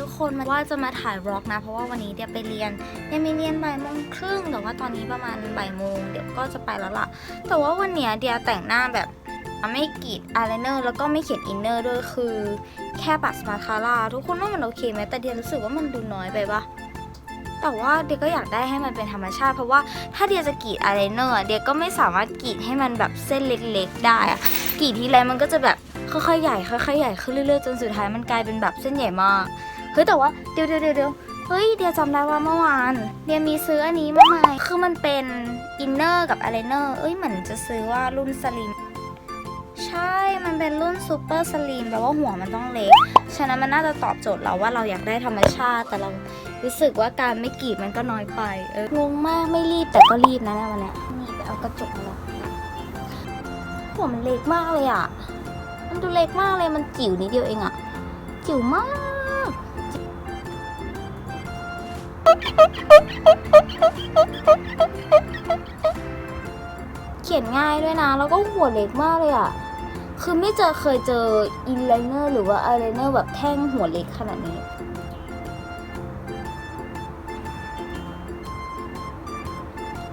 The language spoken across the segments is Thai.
ทุกคนว่าจะมาถ่ายบล็อกนะ เพราะว่าวันนี้เดี๋ยวไปเรียนยังมีเรียนบ่ายโมงครึ่งแต่ว่าตอนนี้ประมาณบ่ายโมงเดี๋ยวก็จะไปแล้วล่ะ แต่ว่าวันเนี้ยเดียแต่งหน้าแบบไม่กรีดอายไลเนอร์แล้วก็ไม่เขียนอินเนอร์ด้วยคือแค่ปัดสมาคาร่าทุกคนว่ามันโอเคไหมแต่เดียรู้สึกว่ามันดูน้อยไปปะแต่ว่าเดียก็อยากได้ให้มันเป็นธรรมชาติ เพราะว่าถ้าเดียจะกรีดอายไลเนอร์เดียก็ไม่สามารถกรีดให้มันแบบเส้นเล็กๆ ได้อะกรีดทีไรมันก็จะแบบค่อยๆใหญ่ค่อยๆใหญ่ขึ้นเรื่อยๆจนสุดท้ายมันกลายเป็นแบบเส้นใหญ่มาก เฮ้ยแต่ว่าเดี๋ยวเดี๋ยวเดี๋ยวเฮ้ยเดียจำได้ว่าเมื่อวานเดียมีซื้ออันนี้มาใหม่คือมันเป็นอินเนอร์กับอายไลเนอร์เอ้ยเหมือนจะซื้อว่ารุ่นสลิมใช่ มันเป็นรุ่นซูเปอร์สลิมแปลว่าหัวมันต้องเล็ก ฉะนั้นมันน่าจะตอบโจทย์เราว่าเราอยากได้ธรรมชาติ แต่เรารู้สึกว่าการไม่กรีดมันก็น้อยไปเอองงมากไม่รีบแต่ก็รีบนะเนี่ยวันเนี้ยนี่ไปเอากระจกมาหัวมันเล็กมากเลยอะ มันดูเล็กมากเลยมันจิ๋วนิดเดียวเองอะ จิ๋วมาก เขียนง่ายด้วยนะ แล้วก็หัวเล็กมากเลยอะ คือไม่เจอเคยเจออินไลเนอร์หรือว่าอายไลเนอร์แบบแท่งหัวเล็กขนาดนี้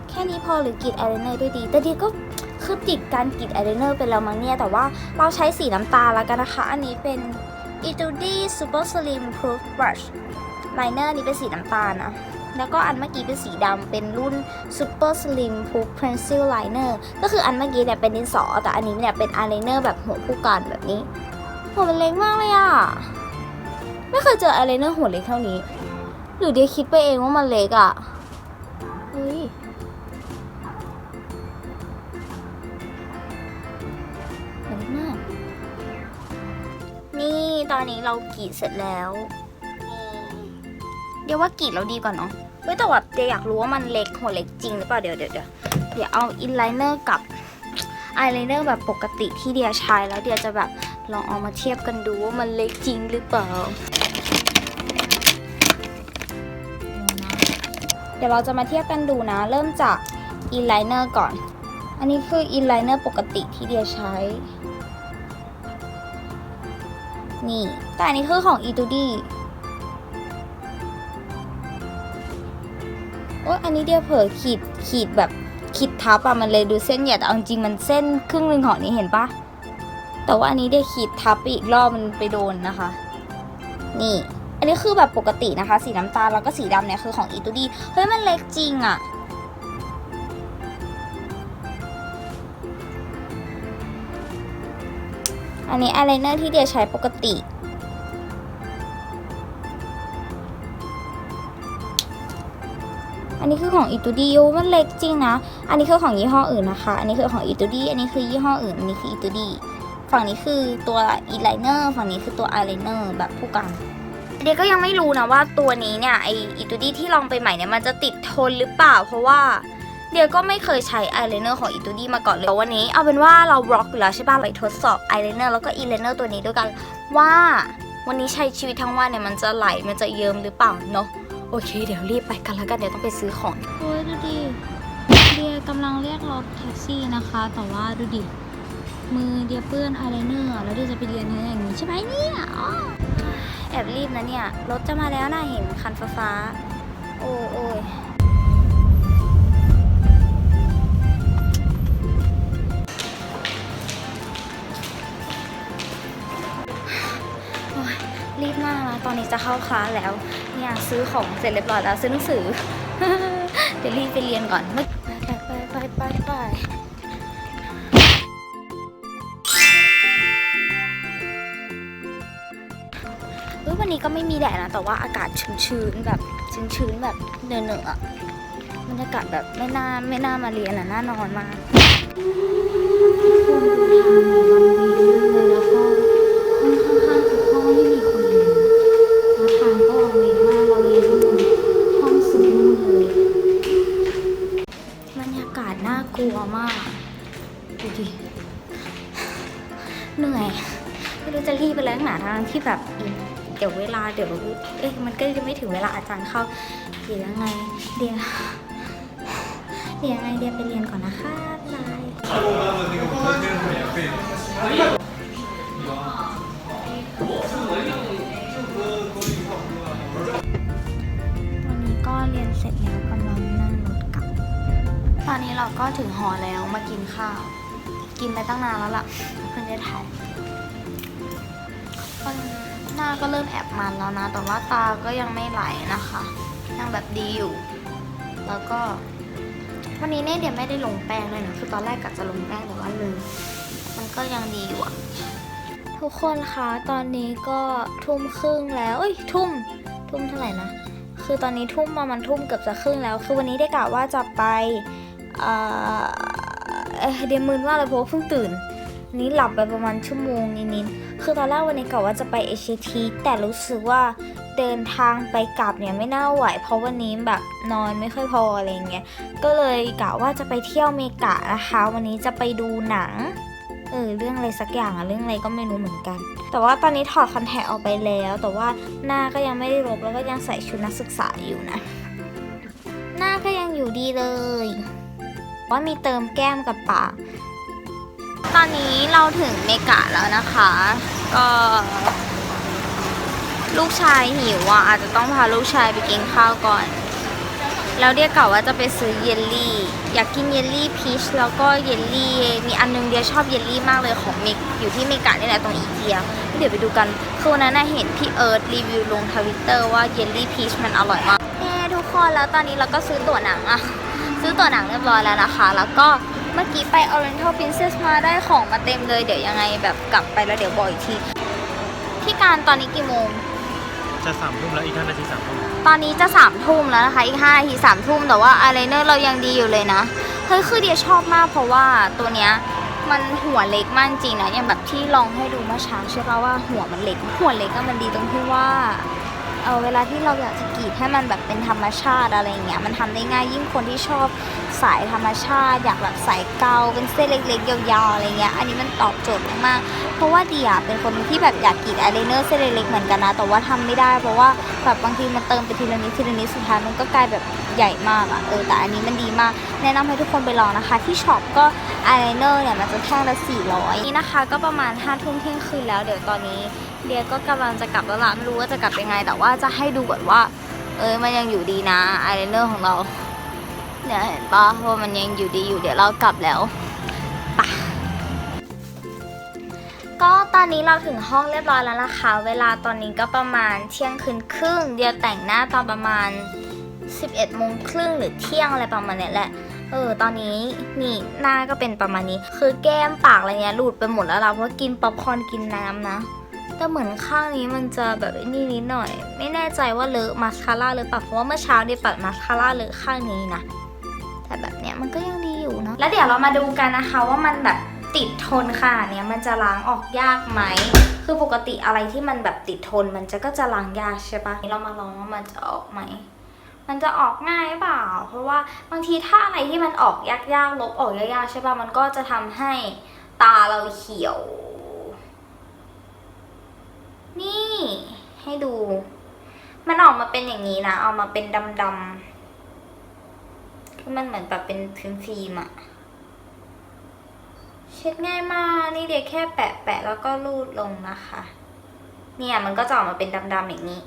แค่นี้พอหรือกรีดอายไลเนอร์ด้วยดี แต่ดีก็คือติดการกรีดอายไลเนอร์ไปแล้วมั้งเนี่ย แต่ว่าเราใช้สีน้ำตาลแล้วกันนะคะ อันนี้เป็น e t u d i Super Slim Proof Brush Liner นี้เป็นสีน้ำตาลนะแล้วก็อันเมื่อกี้เป็นสีดำเป็นรุ่น Super Slim Proof Pencil Liner ก็คืออันเมื่อกี้เนี่ยเป็นดินสอ แต่อันนี้เนี่ยเป็นอายไลเนอร์แบบหัวผู้กันแบบนี้หัวมันเล็กมากเลยอะไม่เคยเจออายไลเนอร์หัวเล็กเท่านี้ หรือเดียคิดไปเองว่ามันเล็กอะเฮ้ยเล็กมากนี่ตอนนี้เรากรีดเสร็จแล้ว เดี๋ยวว่ากรีดเราดีกว่าเนาะเฮ้ยแต่ว่าเดี๋ยวอยากรู้ว่ามันเล็กหัวเล็กจริงหรือเปล่าเดี๋ยวเดี๋ยวเดี๋ยวเดี๋ยวเอาอินไลเนอร์กับอายไลเนอร์แบบปกติที่เดียใช้แล้วเดียจะแบบลองเอามาเทียบกันดูว่ามันเล็กจริงหรือเปล่าเดี๋ยวเราจะมาเทียบกันดูนะ เริ่มจากอินไลเนอร์ก่อน อันนี้คืออินไลเนอร์ปกติที่เดียใช้ นี่ แต่อันนี้คือของ e t u อ้ยอันนี้เดียวเผลอขีดขีดแบบขีดทับอะมันเลยดูเส้นใหญ่แต่เอาจริงๆมันเส้นครึ่งหนึ่งของนี้เห็นปะแต่ว่าอันนี้เดียวขีดทับไปอีกรอบมันไปโดนนะคะ นี่ อันนี้คือแบบปกตินะคะ สีน้ำตาลแล้วก็สีดำเนี่ยคือของ e t u d i เฮ้ยมันเล็กจริงอะอันนี้อายไลเนอร์ที่เดียใช้ปกติ นนี้คือของอิตูดีโอมันเล็กจริงนะ อันนี้คือของยี่ห้ออื่นนะคะ อันนี้คือของอิตูดีอันนี้คือยี่ห้ออื่น อันนี้คืออิตูดีฝั่งนี้คือตัวอีไลเนอร์ฝั่งนี้คือตัวอายไลเนอร์แบบผู้กันเดียก็ยังไม่รู้นะว่าตัวนี้เนี่ยไออิตูดีที่ลองไปใหม่เนี่ยมันจะติดทนหรือเปล่า เพราะว่าเดียก็ไม่เคยใช้อายไลเนอร์ของอิตูดีมาก่อนเลยวันนี้เอาเป็นว่าเราบล็อกอยู่แล้วใช่ป่ะไปทดสอบอายไลเนอร์แล้วก็อีไลเนอร์ตัวนี้ด้วยกันว่าวันนี้ใช้ชีวิตทั้งวันเนี่ยมันจะไหลมันจะเยิ้มหรือเปล่าเนาะ โอเค เดี๋ยวรีบไปกันแล้วกันเดี๋ยวต้องไปซื้อของ โอ้ยดูดิเดียกำลังเรียกรถแท็กซี่นะคะ แต่ว่าดูดิ มือเดียเปื้อนอายไลเนอร์แล้วเดียจะไปเรียนอย่างนี้ใช่ไหมเนี่ยอ๋อแอบรีบนะเนี่ย รถจะมาแล้วน่าเห็นคันฟ้าฟาๆโอ้โอ้ยโอ้ยรีบมากนะตอนนี้จะเข้าคลาสแล้ว เนี่ยซื้อของเสร็จเรียบร้อยแล้วซื้อหนังสือเดี๋ยวรีบไปเรียนก่อนไปไปไปไปไปวันนี้ก็ไม่มีแดดนะ แต่ว่าอากาศชื้นๆแบบชื้นๆแบบเหนอะๆอบรรยากาศแบบไม่น่าไม่น่ามาเรียนอะน่านอนมาก รีบไปแล้วหนาทางที่แบบเดี๋ยวเวลาเดี๋ยวเอ๊ะมันก็จะไม่ถึงเวลาอาจารย์เข้าเดี๋ยวยังไงเดี๋ยวเดี๋ยวยังไงเดี๋ยวไปเรียนก่อนนะคะบายวันนี้ก็เรียนเสร็จแล้วกำลังนั่งรถกลับ ตอนนี้เราก็ถึงหอแล้วมากินข้าว กินไปตั้งนานแล้วล่ะเพื่อนจะถ่าย มันหน้าก็เริ่มแอบมันแล้วนะ แต่ว่าตาก็ยังไม่ไหลนะคะ ยังแบบดีอยู่ แล้วก็ วันนี้เนี่ยเดี๋ยวไม่ได้ลงแป้งเลยนะ คือตอนแรกกะจะลงแป้งแต่ว่าลืม มันก็ยังดีอยู่อะทุกคนคะตอนนี้ก็ทุ่มครึ่งแล้วเอ้ยทุ่ม ทุ่มเท่าไหร่นะ คือตอนนี้ทุ่มประมาณทุ่มเกือบจะครึ่งแล้ว คือวันนี้ได้กะว่าจะไปเอ่อเดี๋ยวมึนมาเลยเพราะเพิ่งตื่น นี้หลับไปประมาณชั่วโมงนิดๆคือตอนแรกวันนี้กะว่าจะไปเอชทีแต่รู้สึกว่าเดินทางไปกลับเนี่ยไม่น่าไหว เพราะวันนี้แบบนอนไม่ค่อยพออะไรเงี้ย ก็เลยกะว่าจะไปเที่ยวเมกะนะคะ วันนี้จะไปดูหนังเออเรื่องอะไรสักอย่างอะเรื่องอะไรก็ไม่รู้เหมือนกัน แต่ว่าตอนนี้ถอดคอนแทคออกไปแล้ว แต่ว่าหน้าก็ยังไม่ได้ลบแล้วก็ยังใส่ชุดนักศึกษาอยู่นะ หน้าก็ยังอยู่ดีเลย ว่ามีเติมแก้มกับปาก ตอนนี้เราถึงเมกะแล้วนะคะ ก็ ลูกชายหิวอะอาจจะต้องพาลูกชายไปกินข้าวก่อน แล้วเดียกล่าวว่าจะไปซื้อเยลลี่ อยากกินเยลลี่พีชแล้วก็เยลลี่ มีอันนึงเดียชอบเยลลี่มากเลยของเมกอยู่ที่เมกานี่แหละตรงอีเกียเดี๋ยวไปดูกันคือวันนั้นน่ะเห็นพี่เอิร์ธรีวิวลงทวิตเตอร์ว่าเยลลี่พีชมันอร่อยมากเฮ้ทุกคนแล้วตอนนี้เราก็ซื้อตั๋วหนังอะซื้อตั๋วหนังเรียบร้อยแล้วนะคะ แล้วก็ มื่อกี้ไป Oriental Princess มาได้ของมาเต็มเลย เดี๋ยวยังไงแบบกลับไปแล้วเดี๋ยวบอกอีกทีพี่การตอนนี้กี่โมง จะสามทุ่มแล้วอีกห้านาทีสามทุ่มตอนนี้จะสามทุ่มแล้วนะคะ อีกห้านาทีสามทุ่มแต่ว่าอายไลเนอร์เรายังดีอยู่เลยนะ เฮ้ยคือเดียชอบมากเพราะว่าตัวเนี้ยมันหัวเล็กมากจริงนะอย่างแบบที่ลองให้ดูเมื่อเช้าใช่ปะว่าหัวมันเล็กหัวเล็กก็มันดีตรงที่ว่า เออเวลาที่เราอยากจะกรีดให้มันแบบเป็นธรรมชาติอะไรเงี้ยมันทำได้ง่ายยิ่งคนที่ชอบสายธรรมชาติ อยากแบบสายเกาเป็นเส้นเล็กๆ ยาวๆอะไรเงี้ยอันนี้มันตอบโจทย์มากๆเพราะว่าเดียเป็นคนที่แบบอยากกรีดอายไลเนอร์เส้นเล็กๆเหมือนกันนะแต่ว่าทำไม่ได้ เพราะว่าแบบบางทีมันเติมไปทีละนิดทีละนิดสุดท้ายมันก็กลายแบบใหญ่มากอะเออแต่อันนี้มันดีมาก แนะนำให้ทุกคนไปลองนะคะ ที่ช็อปก็อายไลเนอร์เนี่ยมันจะแท่งละ400นี่นะคะ ก็ประมาณ5ทุ่มเที่ยงคืนแล้วเดี๋ยวตอนนี้เดียก็กำลังจะกลับแล้วล่ะไม่รู้ว่าจะกลับยังไง แต่ว่าจะให้ดูก่อนว่า เอ้ยมันยังอยู่ดีนะไอายไลเนอร์ของเราเนี่ยเห็นปะว่ามันยังอยู่ดีอยู่เดี๋ยวเรากลับแล้วปะก็ตอนนี้เราถึงห้องเรียบร้อยแล้วนะคะ เวลาตอนนี้ก็ประมาณเที่ยงคืนครึ่ง เดียวแต่งหน้าตอนประมาณ 11โมงครึ่งหรือเที่ยงอะไรประมาณเนี้ยแหละเออตอนนี้นี่หน้าก็เป็นประมาณนี้ คือแก้มปากอะไรเงี้ยหลุดไปหมดแล้วเราเพราะกินป๊อปคอร์นกินน้ำนะ แต่เหมือนข้างนี้มันจะแบบนี่นิดหน่อย ไม่แน่ใจว่าเลอะมาสคาร่าหรือเปล่าเพราะว่าเมื่อเช้าเดียปัดมาสคาร่าเลอะข้างนี้นะแต่แบบเนี้ยมันก็ยังดีอยู่เนอะแล้วเดี๋ยวเรามาดูกันนะคะว่ามันแบบติดทนขนาดเนี้ยมันจะล้างออกยากไหมคือปกติอะไรที่มันแบบติดทนมันจะก็จะล้างยากใช่ปะเรามาลองว่ามันจะออกไหมมันจะออกง่ายเปล่า เพราะว่าบางทีถ้าอะไรที่มันออกยากๆลบออกยากๆใช่ปะมันก็จะทำให้ตาเราเขียว นี่ ให้ดู มันออกมาเป็นอย่างนี้นะ เอามาเป็นดำๆคือมันเหมือนแบบเป็นฟิล์มๆอะเช็ดง่ายมาก นี่เดี๋ยวแค่แปะแปะแล้วก็รูดลงนะคะ เนี่ยมันก็จะออกมาเป็นดำๆอย่างนี้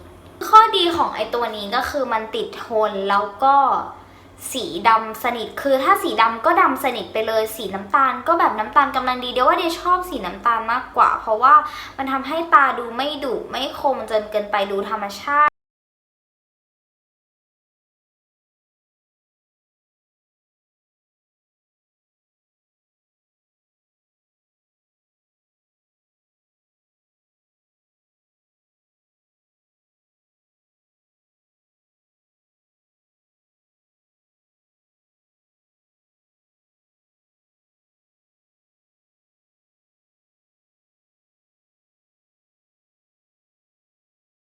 ข้อดีของไอตัวนี้ก็คือมันติดทนแล้วก็ สีดำสนิทคือถ้าสีดำก็ดำสนิทไปเลยสีน้ำตาลก็แบบน้ำตาลกำลังดีเดี๋ยวว่าเดี๋ยวชอบสีน้ำตาลมากกว่า เพราะว่ามันทำให้ตาดูไม่ดุไม่คมจนเกินไปดูธรรมชาติ